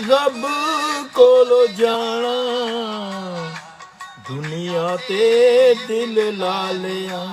ਰੱਬ ਕੋਲ ਜਾਣਾ। ਦੁਨੀਆ ਤੇ ਦਿਲ ਲਾ ਲਿਆ।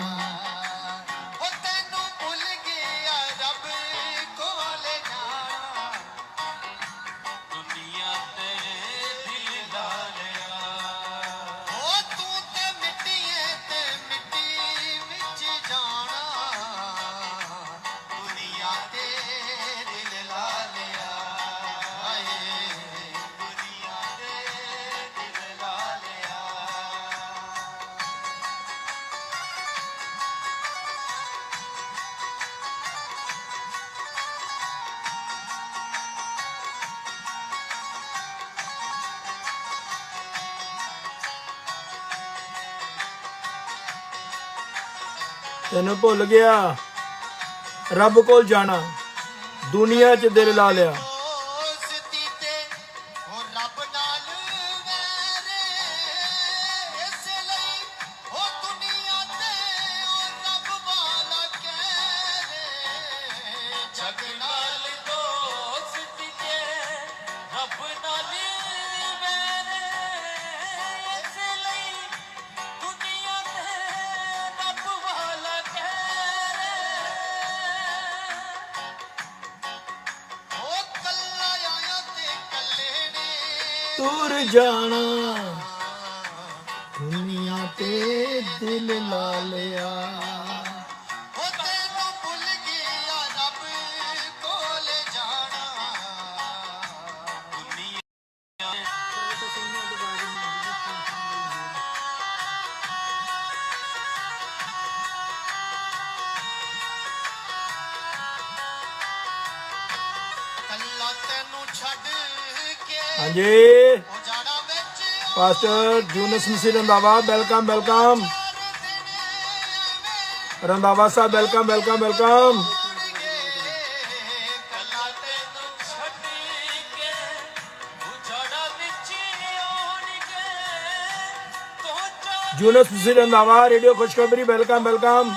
ਤੈਨੂੰ ਭੁੱਲ ਗਿਆ। ਰੱਬ ਕੋਲ ਜਾਣਾ। ਦੁਨੀਆ 'ਚ ਦਿਲ ਲਾ ਲਿਆ। ਦੋਸਤੀ ਤੁਰ ਜਾਣਾ। ਦੁਨੀਆ ਤੇ ਦਿਲ ਲਾ ਲਿਆ। ਉਹ ਤੈਨੂੰ ਭੁੱਲ ਗਿਆ ਰੱਬ ਕੋਲ ਜਾਣਾ। ਕੱਲਾ ਤੈਨੂੰ ਛੱਡ ਹਾਂਜੀ। Pastor Junas Masih Randhawa welcome welcome Randhawa ਸਾਹਿਬ welcome welcome welcome Junas Masih Randhawa radio Khushkhabri welcome welcome